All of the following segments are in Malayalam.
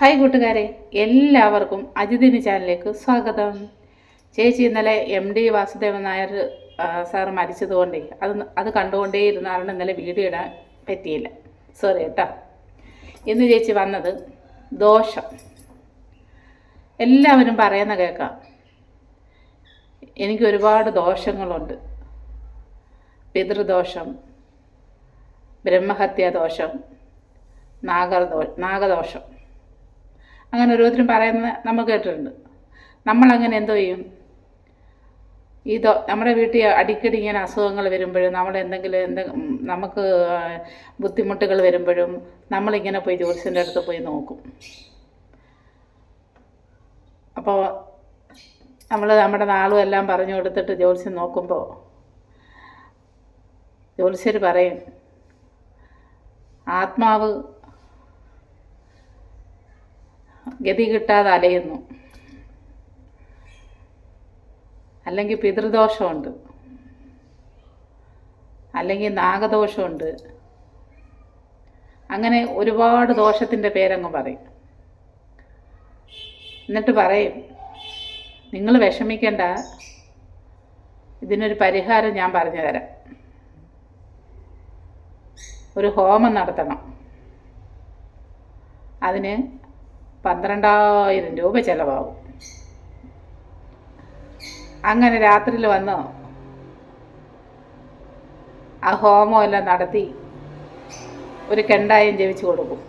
ഹായ് കൂട്ടുകാരെ എല്ലാവർക്കും അജിതിന് ചാനലിലേക്ക് സ്വാഗതം. ചേച്ചി ഇന്നലെ M T Vasudevan Nair sir മരിച്ചതുകൊണ്ടേ അത് അത് കണ്ടുകൊണ്ടേ ഇരുന്നാണ് ഇന്നലെ വീഡിയോ ഇടാൻ പറ്റിയില്ല. സോറി കേട്ടോ ഇന്ന് ചേച്ചി വന്നത് ദോഷം. എല്ലാവരും പറയുന്ന കേൾക്കാം എനിക്ക് ഒരുപാട് ദോഷങ്ങളുണ്ട്. പിതൃദോഷം ബ്രഹ്മഹത്യാദോഷം നാഗദോ നാഗദോഷം. അങ്ങനെ ഓരോരുത്തരും പറയുന്ന നമ്മൾ കേട്ടിട്ടുണ്ട്. നമ്മളങ്ങനെ എന്തോ ചെയ്യും? ഇതോ നമ്മുടെ വീട്ടിൽ അടിക്കടി ഇങ്ങനെ അസുഖങ്ങൾ വരുമ്പോഴും നമ്മൾ എന്തെങ്കിലും എന്തെങ്കിലും നമുക്ക് ബുദ്ധിമുട്ടുകൾ വരുമ്പോഴും നമ്മളിങ്ങനെ പോയി ജ്യോത്സ്യന്റെ അടുത്ത് പോയി നോക്കും. അപ്പോൾ നമ്മൾ നമ്മുടെ നാളും എല്ലാം പറഞ്ഞു കൊടുത്തിട്ട് ജ്യോത്സ്യം നോക്കുമ്പോൾ ജ്യോത്സ്യർ പറയും ആത്മാവ് ഗതി കിട്ടാതെ അലയുന്നു. അല്ലെങ്കിൽ പിതൃദോഷമുണ്ട്. അല്ലെങ്കിൽ നാഗദോഷമുണ്ട്. അങ്ങനെ ഒരുപാട് ദോഷത്തിന്റെ പേരങ്ങ് പറയും. എന്നിട്ട് പറയും നിങ്ങൾ വിഷമിക്കേണ്ട. ഇതിനൊരു പരിഹാരം ഞാൻ പറഞ്ഞു തരാം. ഒരു ഹോമം നടത്തണം. അതിന് പന്ത്രണ്ടായിരം രൂപ ചിലവാകും. അങ്ങനെ രാത്രിയിൽ വന്ന് ആ ഹോമം എല്ലാം നടത്തി ഒരു കെണ്ടായം ജപിച്ചു കൊടുക്കും.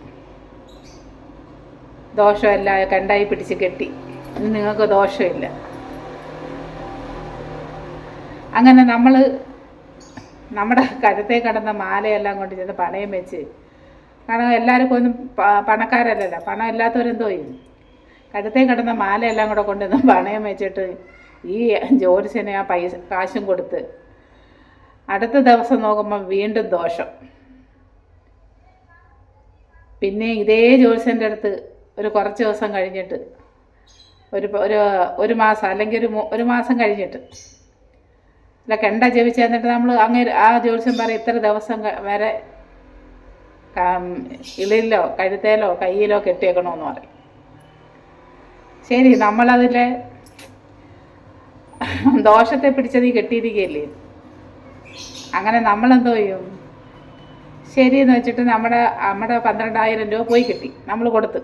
ദോഷമല്ല കെണ്ടായി പിടിച്ച് കെട്ടി. ഇനി നിങ്ങൾക്ക് ദോഷമില്ല. അങ്ങനെ നമ്മൾ നമ്മുടെ കരുത്തേ കടന്ന മാലയെല്ലാം കൊണ്ട് ചെന്ന് പണയം വെച്ച് കാരണം എല്ലാവർക്കും ഒന്നും പണക്കാരല്ലല്ലോ. പണം ഇല്ലാത്തവരെന്തോ ചെയ്യും. കഴുത്തേ കിടന്ന മാലയെല്ലാം കൂടെ കൊണ്ടുവന്ന് പണയം വെച്ചിട്ട് ഈ ജോലിസിനെ ആ പൈസ കാശും കൊടുത്ത് അടുത്ത ദിവസം നോക്കുമ്പോൾ വീണ്ടും ദോഷം. പിന്നെ ഇതേ ജോത്സ്യന്റെ അടുത്ത് ഒരു കുറച്ച് ദിവസം കഴിഞ്ഞിട്ട് ഒരു ഒരു ഒരു മാസം അല്ലെങ്കിൽ ഒരു ഒരു മാസം കഴിഞ്ഞിട്ട്. അല്ല കെണ്ട ജപിച്ചു തന്നിട്ട് നമ്മൾ അങ്ങനെ ആ ജോത്സ്യം പറയും ഇത്ര ദിവസം വരെ ഇളിലോ കഴുത്തേലോ കയ്യിലോ കെട്ടിയേക്കണമെന്ന് പറയും. ശരി നമ്മളതിലെ ദോഷത്തെ പിടിച്ചത് ഈ കെട്ടിയിരിക്കുകയല്ലേ? അങ്ങനെ നമ്മളെന്തോ ചെയ്യും? ശരി എന്ന് വെച്ചിട്ട് നമ്മുടെ നമ്മുടെ പന്ത്രണ്ടായിരം രൂപ പോയി കിട്ടി നമ്മൾ കൊടുത്തു.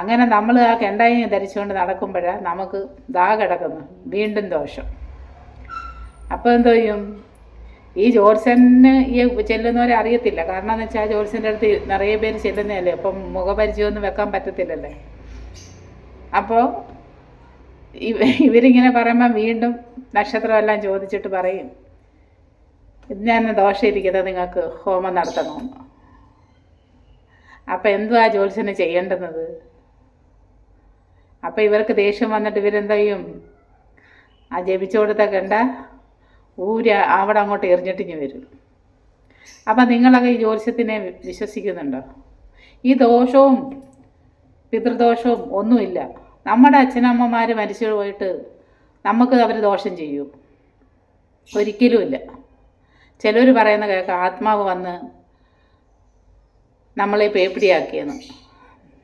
അങ്ങനെ നമ്മൾ ആ കെണ്ടായി ധരിച്ചുകൊണ്ട് നടക്കുമ്പോഴാണ് നമുക്ക് ദാ കിടക്കുന്നു വീണ്ടും ദോഷം. അപ്പോൾ എന്തോ ചെയ്യും? ഈ ജോത്സ്യന് ഈ ചെല്ലുന്നവരെ അറിയത്തില്ല. കാരണം എന്ന് വെച്ചാൽ ജോത്സ്യന്റെ അടുത്ത് നിറയെ പേര് ചെല്ലുന്നതല്ലേ? അപ്പം മുഖപരിചയമൊന്നും വെക്കാൻ പറ്റത്തില്ലല്ലേ? അപ്പോൾ ഇവ ഇവരിങ്ങനെ പറയുമ്പോൾ വീണ്ടും നക്ഷത്രമെല്ലാം ചോദിച്ചിട്ട് പറയും ഞാൻ ദോഷം ഇരിക്കുന്നത് നിങ്ങൾക്ക് ഹോമം നടത്തണമെന്ന് അപ്പം എന്തുവാ ജോത്സ്യന് ചെയ്യേണ്ടുന്നത്? അപ്പം ഇവർക്ക് ദേഷ്യം വന്നിട്ട് ഇവരെന്ത് ചെയ്യും? ആ ജപിച്ചു കൊടുത്ത കണ്ട ഊര് അവിടെ അങ്ങോട്ട് എറിഞ്ഞിട്ടിഞ്ഞ് വരും. അപ്പം നിങ്ങളൊക്കെ ഈ ജ്യോത്സ്യത്തിനെ വിശ്വസിക്കുന്നുണ്ടോ? ഈ ദോഷവും പിതൃദോഷവും ഒന്നുമില്ല. നമ്മുടെ അച്ഛനമ്മമാർ മരിച്ചു പോയിട്ട് നമുക്ക് അവർ ദോഷം ചെയ്യും. ഒരിക്കലുമില്ല ചിലർ പറയുന്ന കേൾക്കാം ആത്മാവ് വന്ന് നമ്മളെ പേപ്പിടിയാക്കിയെന്ന്.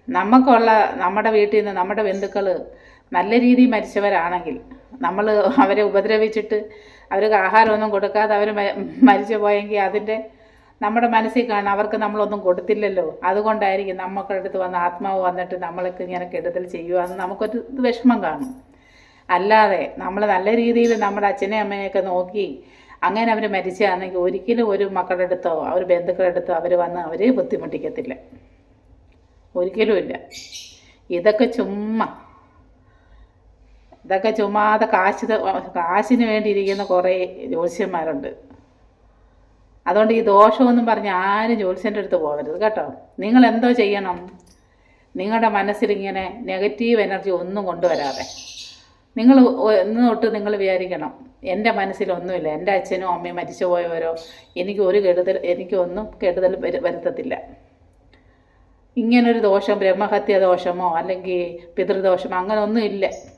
നമുക്കുള്ള നമ്മുടെ വീട്ടിൽ നിന്ന് നമ്മുടെ ബന്ധുക്കൾ നല്ല രീതിയിൽ മരിച്ചവരാണെങ്കിൽ നമ്മൾ അവരെ ഉപദ്രവിച്ചിട്ട് അവർക്ക് ആഹാരമൊന്നും കൊടുക്കാതെ അവർ മരിച്ചു പോയെങ്കിൽ അതിന്റെ നമ്മുടെ മനസ്സിൽ കാണാം അവർക്ക് നമ്മളൊന്നും കൊടുത്തില്ലല്ലോ. അതുകൊണ്ടായിരിക്കും നമുക്കുടെ അടുത്ത് വന്ന് ആത്മാവ് വന്നിട്ട് നമ്മൾക്ക് ഇങ്ങനെ കെടുതൽ ചെയ്യുക എന്ന് നമുക്കൊരു വിഷമം കാണും. അല്ലാതെ നമ്മൾ നല്ല രീതിയിൽ നമ്മുടെ അച്ഛനെയും അമ്മയെയൊക്കെ നോക്കി അങ്ങനെ അവർ മരിച്ചാണെങ്കിൽ ഒരിക്കലും ഒരു മക്കളുടെ അടുത്തോ അവർ ബന്ധുക്കളുടെ അടുത്തോ അവർ വന്ന് അവരെ ബുദ്ധിമുട്ടിക്കത്തില്ല. ഒരിക്കലുമില്ല ഇതൊക്കെ ചുമ്മാ ഇതൊക്കെ ചുമ്മാതെ കാശ് കാശിന് വേണ്ടിയിരിക്കുന്ന കുറേ ജ്യോത്സ്യന്മാരുണ്ട്. അതുകൊണ്ട് ഈ ദോഷമൊന്നും പറഞ്ഞ് ആരും ജ്യോത്സ്യന്റെ അടുത്ത് പോകരുത് കേട്ടോ. നിങ്ങൾ എന്തോ ചെയ്യണം. നിങ്ങളുടെ മനസ്സിലിങ്ങനെ നെഗറ്റീവ് എനർജി ഒന്നും കൊണ്ടുവരാതെ. നിങ്ങൾ ഒന്ന് തൊട്ട് നിങ്ങൾ വിചാരിക്കണം എന്റെ മനസ്സിലൊന്നുമില്ല. എന്റെ അച്ഛനും അമ്മയും മരിച്ചു പോയവരോ എനിക്ക് ഒരു കെടുതൽ എനിക്കൊന്നും കെടുതൽ വരു- വരുത്തത്തില്ല. ഇങ്ങനൊരു ദോഷം ബ്രഹ്മഹത്യ ദോഷമോ അല്ലെങ്കിൽ പിതൃദോഷമോ അങ്ങനെ ഒന്നും ഇല്ല.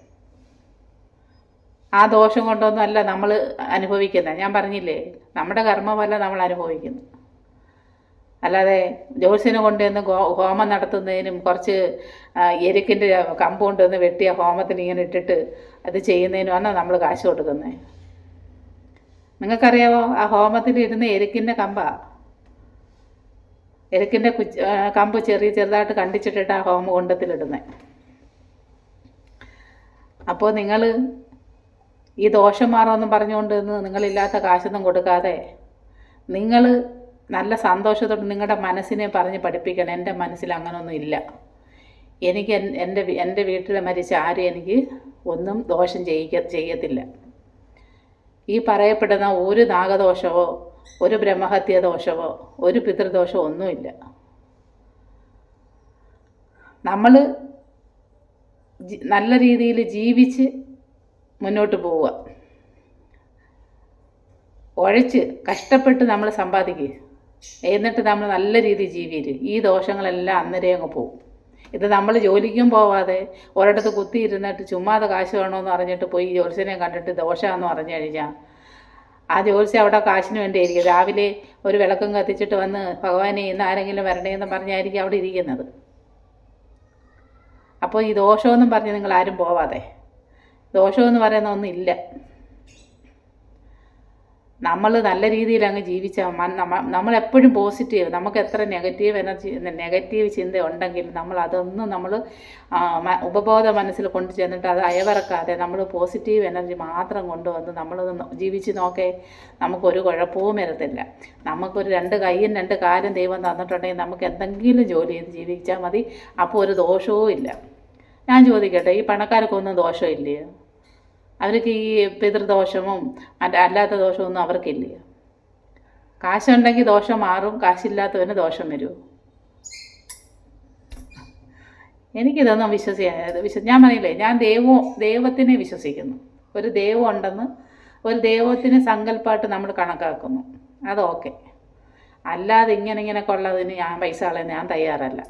ആ ദോഷം കൊണ്ടൊന്നും അല്ല നമ്മൾ അനുഭവിക്കുന്നത് ഞാൻ പറഞ്ഞില്ലേ നമ്മുടെ കർമ്മമല്ല നമ്മൾ അനുഭവിക്കുന്നത് അല്ലാതെ ജോത്സ്യനെ കൊണ്ടുവന്ന് ഹോമം നടത്തുന്നതിനും കുറച്ച് എരുക്കിന്റെ കമ്പ് കൊണ്ടുവന്ന് വെട്ടിയ ഹോമത്തിന് ഇങ്ങനെ ഇട്ടിട്ട് അത് ചെയ്യുന്നതിനുമാണ് നമ്മൾ കാശ് കൊടുക്കുന്നത് നിങ്ങൾക്കറിയാവോ ആ ഹോമത്തിൽ ഇരുന്ന് എരുക്കിന്റെ കമ്പാ. എരുക്കിന്റെ കുച്ച് കമ്പ് ചെറിയ ചെറുതായിട്ട് കണ്ടിച്ചിട്ടിട്ട് ആ ഹോമ കുണ്ടത്തിലിടുന്നത് അപ്പോൾ നിങ്ങൾ ഈ ദോഷം മാറുമെന്നും പറഞ്ഞുകൊണ്ട് നിന്ന് നിങ്ങളില്ലാത്ത കാശൊന്നും കൊടുക്കാതെ നിങ്ങൾ നല്ല സന്തോഷത്തോടെ നിങ്ങളുടെ മനസ്സിനെ പറഞ്ഞ് പഠിപ്പിക്കണം. എന്റെ മനസ്സിൽ അങ്ങനൊന്നും ഇല്ല. എനിക്ക് എന്റെ എന്റെ വീട്ടിൽ മരിച്ച ആരും എനിക്ക് ഒന്നും ദോഷം ചെയ്യിക്ക ചെയ്യത്തില്ല. ഈ പറയപ്പെടുന്ന ഒരു നാഗദോഷമോ ഒരു ബ്രഹ്മഹത്യ ദോഷമോ ഒരു പിതൃദോഷമോ ഒന്നുമില്ല. നമ്മൾ നല്ല രീതിയിൽ ജീവിച്ച് മുന്നോട്ട് പോവുക. ഉഴച്ച് കഷ്ടപ്പെട്ട് നമ്മൾ സമ്പാദിക്കുക എന്നിട്ട് നമ്മൾ നല്ല രീതിയിൽ ജീവിക്കുക ഈ ദോഷങ്ങളെല്ലാം അന്നേരം അങ്ങ് പോകും ഇത് നമ്മൾ ജോലിക്കും പോവാതെ ഒരിടത്ത് കുത്തിയിരുന്നിട്ട് ചുമ്മാതെ കാശ് വേണമെന്ന് പറഞ്ഞിട്ട് പോയി ജോത്സ്യനെ കണ്ടിട്ട് ദോഷമാണെന്ന് പറഞ്ഞു കഴിഞ്ഞാൽ ആ ജോത്സ്യം അവിടെ കാശിന് വേണ്ടിയായിരിക്കും. രാവിലെ ഒരു വിളക്കും കത്തിച്ചിട്ട് വന്ന് ഭഗവാനെ ഇന്ന് ആരെങ്കിലും വരണേന്ന് പറഞ്ഞായിരിക്കും അവിടെ ഇരിക്കുന്നത്. അപ്പോൾ ഈ ദോഷമെന്നും പറഞ്ഞ് നിങ്ങൾ ആരും പോവാതെ. ദോഷമെന്ന് പറയുന്ന ഒന്നുമില്ല. നമ്മൾ നല്ല രീതിയിൽ അങ്ങ് ജീവിച്ചാൽ നമ്മൾ എപ്പോഴും പോസിറ്റീവ് നമുക്ക് എത്ര നെഗറ്റീവ് എനർജി നെഗറ്റീവ് ചിന്ത ഉണ്ടെങ്കിൽ നമ്മൾ അതൊന്നും നമ്മൾ ഉപബോധ മനസ്സിൽ കൊണ്ടു ചെന്നിട്ട് അത് അയവിറക്കാതെ നമ്മൾ പോസിറ്റീവ് എനർജി മാത്രം കൊണ്ടുവന്ന് നമ്മളത് നോ- ജീവിച്ച് നോക്കേ നമുക്കൊരു കുഴപ്പവും വരത്തില്ല. നമുക്കൊരു രണ്ട് കൈയും രണ്ട് കാലും ദൈവം തന്നിട്ടുണ്ടെങ്കിൽ നമുക്ക് എന്തെങ്കിലും ജോലി ചെയ്ത് ജീവിച്ചാൽ മതി. അപ്പോൾ ഒരു ദോഷവും ഇല്ല. ഞാൻ ചോദിക്കട്ടെ ഈ പണക്കാർക്കൊന്നും ദോഷമില്ലേ? അവർക്ക് ഈ പിതൃദോഷവും അല്ലാത്ത ദോഷമൊന്നും അവർക്കില്ല. കാശുണ്ടെങ്കിൽ ദോഷം മാറും കാശില്ലാത്തവന് ദോഷം വരുമോ എനിക്കിതൊന്നും വിശ്വസിക്കാൻ വിശ്വ ഞാൻ പറയില്ലേ ഞാൻ ദൈവം ദൈവത്തിനെ വിശ്വസിക്കുന്നു. ഒരു ദൈവം ഉണ്ടെന്ന് ഒരു ദൈവത്തിന് സങ്കല്പമായിട്ട് നമ്മൾ കണക്കാക്കുന്നു. അത് ഓക്കെ. അല്ലാതെ ഇങ്ങനെ ഇങ്ങനെയൊക്കെ ഉള്ളതിന് ഞാൻ പൈസ കളയാൻ ഞാൻ തയ്യാറല്ല.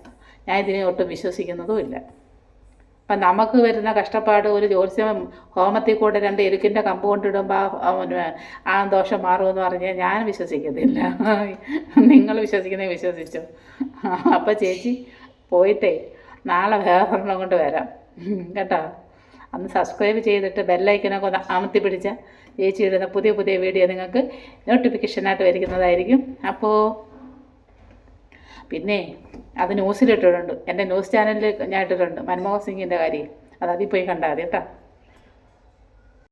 ഞാൻ ഇതിനെ ഒട്ടും വിശ്വസിക്കുന്നതും ഇല്ല. അപ്പം നമുക്ക് വരുന്ന കഷ്ടപ്പാട് ഒരു ജ്യോത്സ്യം ഹോമത്തിൽ കൂടെ രണ്ട് എരുക്കിന്റെ കമ്പ് കൊണ്ടിടുമ്പോൾ ആ ദോഷം മാറുമെന്ന് പറഞ്ഞാൽ ഞാൻ വിശ്വസിക്കത്തില്ല നിങ്ങൾ വിശ്വസിക്കുന്നത് വിശ്വസിച്ചു. അപ്പം ചേച്ചി പോയിട്ടേ നാളെ വേറൊരെണ്ണം കൊണ്ട് വരാം. കേട്ടോ? അന്ന് സബ്സ്ക്രൈബ് ചെയ്തിട്ട് ബെല്ലൈക്കനൊക്കെ ഒന്ന് അമർത്തി പിടിച്ച. ചേച്ചി ഇടുന്ന പുതിയ പുതിയ വീഡിയോ നിങ്ങൾക്ക് നോട്ടിഫിക്കേഷനായിട്ട് വരുന്നതായിരിക്കും. അപ്പോൾ പിന്നെ അത് ന്യൂസിലിട്ടിട്ടുണ്ട്. എന്റെ ന്യൂസ് ചാനലിൽ ഞാൻ ഇട്ടിട്ടുണ്ട് മൻമോഹൻ സിംഗിന്റെ കാര്യം. അത് പോയി കണ്ടാൽ മതി കേട്ടോ.